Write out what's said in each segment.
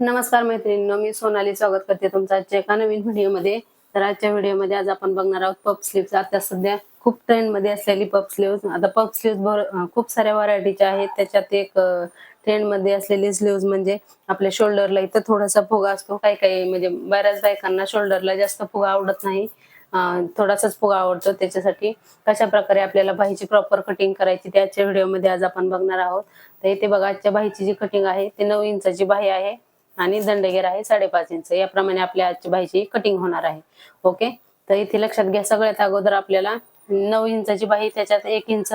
नमस्कार मैत्रिणींनो मी सोनाली स्वागत करते तुमचं आजच्या एका नवीन व्हिडिओमध्ये. तर आजच्या व्हिडिओमध्ये आज आपण बघणार आहोत पप स्लीव्स आता सध्या खूप ट्रेंडमध्ये असलेली पप स्लीव्ह आता पप स्लीव्स खूप साऱ्या व्हरायटीच्या आहेत. त्याच्यात एक ट्रेंडमध्ये असलेली स्लीव्स म्हणजे आपल्या शोल्डरला इथं थोडासा फुगा असतो. काही काही म्हणजे बऱ्याच बायकांना शोल्डरला जास्त फुगा आवडत नाही. थोडासाच फुगा आवडतो. त्याच्यासाठी कशा प्रकारे आपल्याला बाईची प्रॉपर कटिंग करायची त्याच्या व्हिडिओमध्ये आज आपण बघणार आहोत. तर इथे बघा आजच्या बाहीची जी कटिंग आहे ते नऊ इंचाची बाई आहे. आणि दंडगेर आहे साडेपाच इंच. याप्रमाणे आपल्या आजची बाहीची कटिंग होणार आहे. ओके तर इथे लक्षात घ्या सगळ्यात अगोदर आपल्याला नऊ इंचाची बाही त्याच्यात एक इंच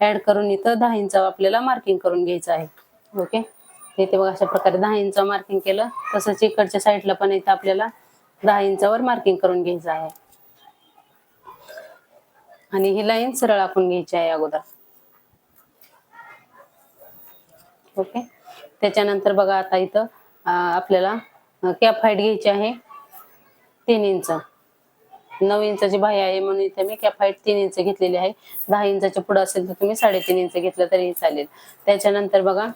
ऍड करून इथं दहा इंच आपल्याला मार्किंग करून घ्यायचं आहे. ओके इथे बघा अशा प्रकारे दहा इंच मार्किंग केलं. तसंच इकडच्या साईडला पण इथं आपल्याला दहा इंचावर मार्किंग करून घ्यायचं आहे. आणि ही लाईन सरळ आखून घ्यायची आहे अगोदर. ओके त्याच्यानंतर बघा आता इथं आपल्याला कॅप हाईट घ्यायची आहे. तीन इंच. नऊ इंचाची बाही आहे म्हणून इथे मी कॅप हाईट तीन इंच घेतलेली आहे. दहा इंचाच्या पुढे असेल तर तुम्ही साडेतीन इंच घेतलं तरी चालेल. त्याच्यानंतर बघा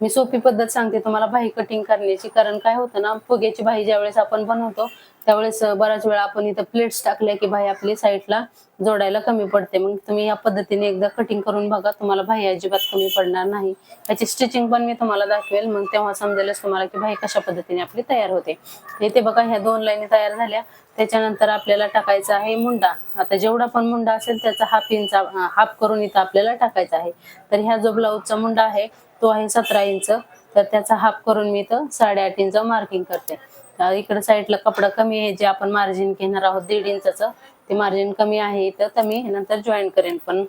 मी सोपी पद्धत सांगते तुम्हाला भाई कटिंग करण्याची. कारण काय होतं ना फुग्याची भाई ज्यावेळेस आपण बनवतो त्यावेळेस बऱ्याच वेळा आपण इथं प्लेट्स टाकल्या की भाई आपली साईडला जोडायला कमी पडते. मग तुम्ही या पद्धतीने एकदा कटिंग करून बघा तुम्हाला भाई अजिबात कमी पडणार नाही. याची स्टिचिंग पण मी तुम्हाला दाखवेल. मग तेव्हा समजेलच तुम्हाला की भाई कशा पद्धतीने आपली तयार होते. इथे बघा ह्या दोन लाईनी तयार झाल्या. त्याच्यानंतर आपल्याला टाकायचा आहे मुंडा. आता जेवढा पण मुंडा असेल त्याचा हाफ इंचा हाफ करून इथं आपल्याला टाकायचा आहे. तर ह्या जो ब्लाऊजचा मुंडा आहे तो आहे सतरा इंच. तर त्याचा हाफ करून मी इथं साडेआठ इंच मार्किंग करते. इकडे साईडला कपडा कमी आहे जे आपण मार्जिन घेणार आहोत दीड इंचाचं ते मार्जिन कमी आहे इथं. तर मी नंतर जॉईन करेन पण.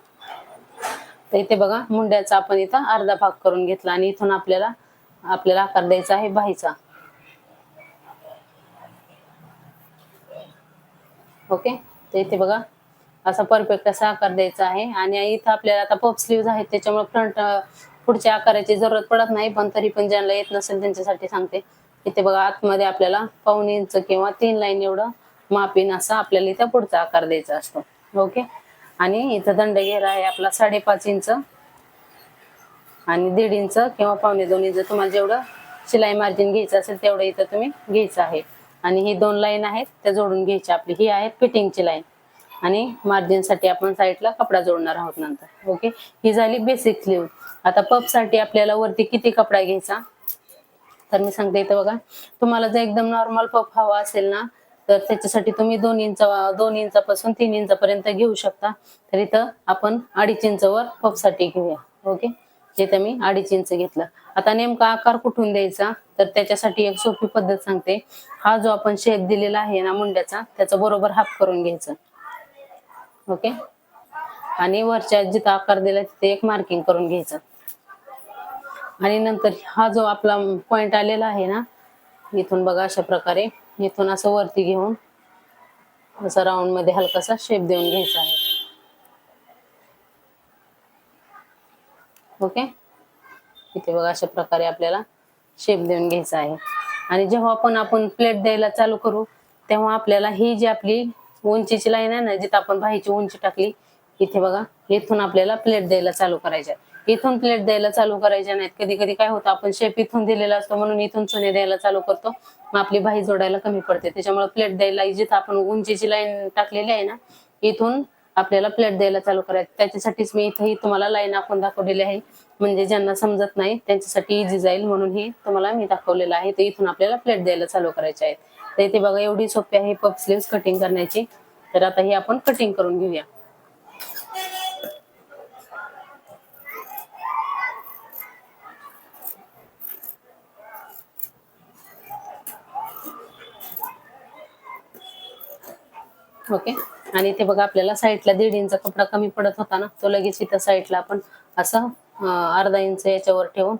तर इथे बघा मुंड्याचा आपण इथं अर्धा भाग करून घेतला आणि इथून आपल्याला आपल्याला आकार द्यायचा आहे बाहीचा. ओके? तर इथे बघा असा परफेक्ट असा आकार द्यायचा आहे. आणि इथं आपल्याला आता पप स्लीव्ह आहेत त्याच्यामुळे फ्रंट पुढच्या आकाराची जरूरत पडत नाही पण तरी पण ज्यांना येत नसेल त्यांच्यासाठी सांगते. इथे बघा आतमध्ये आपल्याला पाऊन इंच किंवा तीन लाईन एवढं मापीन असा आपल्याला इथं पुढचा आकार द्यायचा असतो. ओके? आणि इथं दंड घेरा आहे आपला साडेपाच इंच आणि दीड इंच किंवा पावणे दोन इंच. तुम्हाला जेवढं शिलाई मार्जिन घ्यायचं असेल तेवढं इथं तुम्ही घ्यायचं आहे. आणि ही दोन लाईन आहेत त्या जोडून घ्यायच्या आपली. ही आहे फिटिंगची लाईन. आणि मार्जिनसाठी साठी आपण साईडला कपडा जोडणार आहोत नंतर. ओके? ही झाली बेसिक स्लीव आता पपसाठी आपल्याला वरती किती कपडा घ्यायचा? तर मी सांगते इथं बघा. तुम्हाला जर एकदम नॉर्मल पप हवा असेल ना तर त्याच्यासाठी तुम्ही दोन इंच दोन इंचापासून तीन इंचापर्यंत घेऊ शकता. तर इथं आपण अडीच इंचवर पपसाठी घेऊया. ओके? जिथे मी अडीच इंच घेतलं. आता नेमका आकार कुठून द्यायचा? तर त्याच्यासाठी एक सोपी पद्धत सांगते. हा जो आपण शेप दिलेला आहे ना मुंड्याचा त्याचा बरोबर हाफ करून घ्यायचा. ओके? आणि वरच्या जिथं आकार दिला तिथे एक मार्किंग करून घ्यायचं. आणि नंतर हा जो आपला पॉइंट आलेला आहे ना इथून बघा अशा प्रकारे. इथून असं वरती घेऊन असं राऊंडमध्ये हलकासा शेप देऊन घ्यायचा आहे. ओके इथे बघा अशा प्रकारे आपल्याला शेप देऊन घ्यायचा आहे. आणि जेव्हा पण आपण प्लेट द्यायला चालू करू तेव्हा आपल्याला ही जी आपली उंचीची लाईन आहे ना जिथं आपण बाहेरची उंची टाकली इथे बघा इथून आपल्याला प्लेट द्यायला चालू करायच्या इथून प्लेट द्यायला चालू करायच्या नाहीत. कधी कधी काय होतं आपण शेप इथून दिलेला असतो म्हणून इथून चुने द्यायला चालू करतो. मग आपली भाई जोडायला कमी पडते. त्याच्यामुळे प्लेट द्यायला जिथं आपण उंचीची लाईन टाकलेली आहे ना इथून आपल्याला प्लेट द्यायला चालू करायचं. त्याच्यासाठीच मी इथंही तुम्हाला लाईन आखून दाखवलेली आहे. म्हणजे ज्यांना समजत नाही त्यांच्यासाठी इझी जाईल म्हणून ही तुम्हाला मी दाखवलेलं आहे. तर इथून आपल्याला प्लेट द्यायला चालू करायचे आहेत. तर इथे बघा एवढी सोपी आहे पप स्लीव्स कटिंग करण्याची. तर आता ही आपण कटिंग करून घेऊया. ओके? आणि इथे बघा आपल्याला साईडला दीड इंच कपडा कमी पडत होता ना तो लगेच इथं साईडला आपण असं अर्धा इंच याच्यावर ठेवून.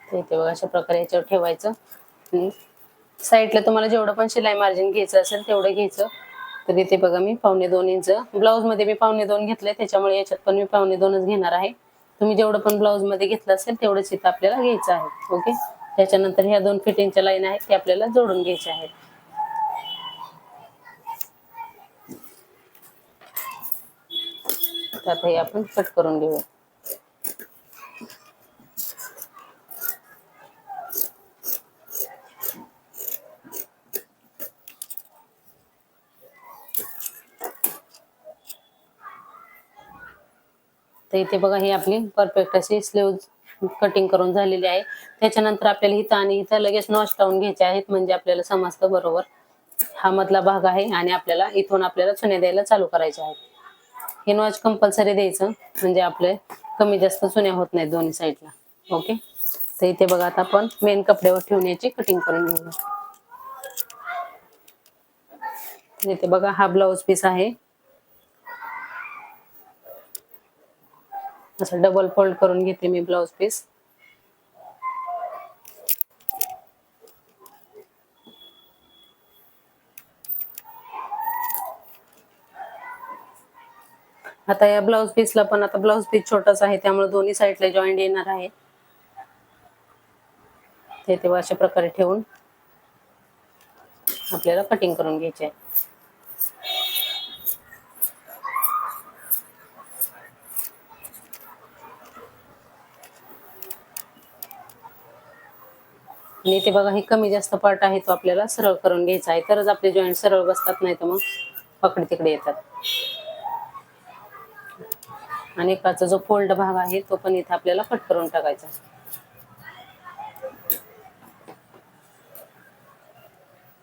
ते इथे बघा अशा प्रकारे याच्यावर ठेवायचं. साईडला तुम्हाला जेवढं पण शिलाई मार्जिन घ्यायचं असेल तेवढं घ्यायचं. तर इथे बघा मी पावणे दोन इंच ब्लाऊजमध्ये मी पावणे दोन घेतले त्याच्यामुळे याच्यात पण मी पावणे दोनच घेणार आहे. तुम्ही जेवढं पण ब्लाऊजमध्ये घेतलं असेल तेवढंच इथं आपल्याला घ्यायचं आहे ओके? त्याच्यानंतर ह्या दोन फिटिंगच्या लाईन आहेत ते आपल्याला जोडून घ्यायच्या आहेत. आता हे आपण कट करून घेऊया. तर इथे बघा ही आपली परफेक्ट अशी स्लीव कटिंग करून झालेली आहे. त्याच्यानंतर आपल्याला इथं आणि इथं लगेच नॉच लावून घ्यायचे आहेत म्हणजे आपल्याला समजतं बरोबर हा मधला भाग आहे आणि आपल्याला इथून आपल्याला चुने द्यायला चालू करायचे आहेत. हे नॉच कंपल्सरी द्यायचं म्हणजे आपले कमी जास्त चुन्या होत नाहीत दोन्ही साईडला ओके तर इथे बघा आता आपण मेन कपड्यावर ठेवून याची कटिंग करून घेऊया. इथे बघा हा ब्लाऊज पीस आहे. असं डबल फोल्ड करून घेते मी ब्लाऊज पीस आता या ब्लाऊज पीसला पण आता ब्लाऊज पीस छोटाच आहे त्यामुळे दोन्ही साईडला जॉईंट येणार आहे. ते तेव्हा अशा प्रकारे ठेवून आपल्याला कटिंग करून घ्यायचे आहे. आणि ते बघा हे कमी जास्त पार्ट आहे तो आपल्याला सरळ करून घ्यायचा आहे. तरच आपले जॉईंट सरळ बसतात नाही तर मग पकडे तिकडे येतात. आणि एकाचा जो फोल्ड भाग आहे तो पण इथे आपल्याला कट करून टाकायचा.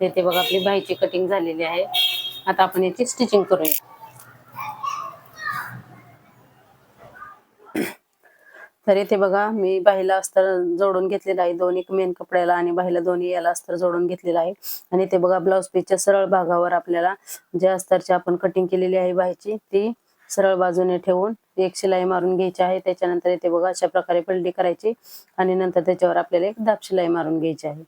इथे बघा आपली बाईची कटिंग झालेली आहे. आता आपण याची स्टिचिंग करूया. तर इथे बघा मी बाहीला अस्तर जोडून घेतलेलं आहे. दोन्ही मेन कपड्याला आणि बाहीला दोन्ही याला अस्तर जोडून घेतलेलं आहे. आणि ते बघा ब्लाऊज पीसच्या सरळ भागावर आपल्याला ज्या अस्तरची आपण कटिंग केलेली आहे बाहीची ती सरळ बाजूने ठेवून एक शिलाई मारून घ्यायची आहे. त्याच्यानंतर इथे बघा अशा प्रकारे पलटी करायची आणि नंतर त्याच्यावर आपल्याला एक दाब शिलाई मारून घ्यायची आहे.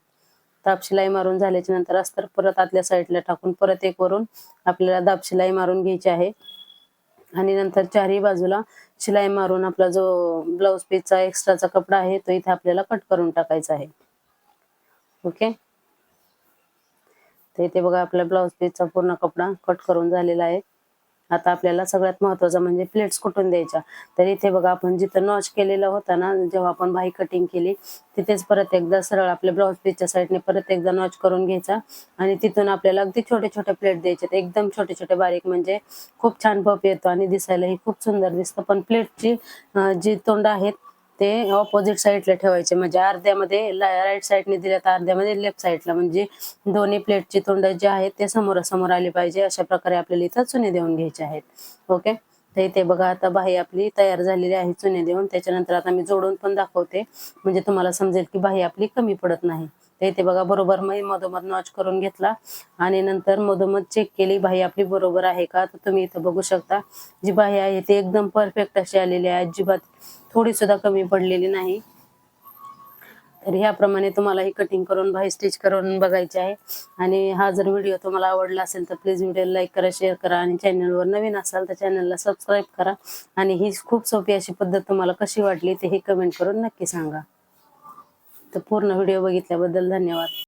दाब शिलाई मारून झाल्याच्यानंतर अस्तर परत आतल्या साईडला टाकून परत एक वरून आपल्याला दाब शिलाई मारून घ्यायची आहे. आणि नंतर चारही बाजूला शिलाई मारून आपला जो ब्लाऊज पीसचा एक्स्ट्राचा कपडा आहे तो इथे आपल्याला कट करून टाकायचा आहे. ओके? तर इथे बघा आपला ब्लाऊज पीसचा पूर्ण कपडा कट करून झालेला आहे. आता आपल्याला सगळ्यात महत्वाचं म्हणजे प्लेट्स कुठून द्यायच्या? तर इथे बघा आपण जिथं नॉच केलेला होता ना जेव्हा आपण बाही कटिंग केली तिथेच परत एकदा सरळ आपल्या ब्लाऊज पीसच्या साईडने परत एकदा नॉच करून घ्यायचा. आणि तिथून आपल्याला अगदी छोटे छोटे प्लेट द्यायचे. एकदम छोटे छोटे बारीक म्हणजे खूप छान पप येतो आणि दिसायलाही खूप सुंदर दिसतं. पण प्लेटची जी तोंड आहेत ते ऑपोजिट साईडला ठेवायचे. म्हणजे अर्ध्यामध्ये राईट साईडने दिल्या तर अर्ध्यामध्ये लेफ्ट साईडला म्हणजे दोन्ही प्लेटची तोंड जे आहेत ते समोरासमोर आली पाहिजे. अशा प्रकारे आपल्याला इथं चुने देऊन घ्यायचे आहेत. ओके तर इथे बघा आता बाही आपली तयार झालेली आहे चुने देऊन. त्याच्यानंतर आता मी जोडून पण दाखवते. म्हणजे तुम्हाला समजेल की बाही आपली कमी पडत नाही. तर इथे बघा बरोबर मी मधोमध नॉच करून घेतला. आणि नंतर मधोमध चेक केली बाही आपली बरोबर आहे का? तर तुम्ही इथं बघू शकता. जी बाही आहे ती एकदम परफेक्ट अशी आलेली आहे. अजिबात थोडी सुद्धा कमी पडलेली नाही. तर ह्याप्रमाणे तुम्हाला ही कटिंग करून बाही स्टिच करून बघायची आहे. आणि हा जर व्हिडिओ तुम्हाला आवडला असेल तर प्लीज व्हिडिओ लाईक करा शेअर करा आणि चॅनलवर नवीन असाल तर चॅनलला सबस्क्राईब करा. आणि ही खूप सोपी अशी पद्धत तुम्हाला कशी वाटली ते हे कमेंट करून नक्की सांगा. तर पूर्ण व्हिडिओ बघितल्याबद्दल धन्यवाद.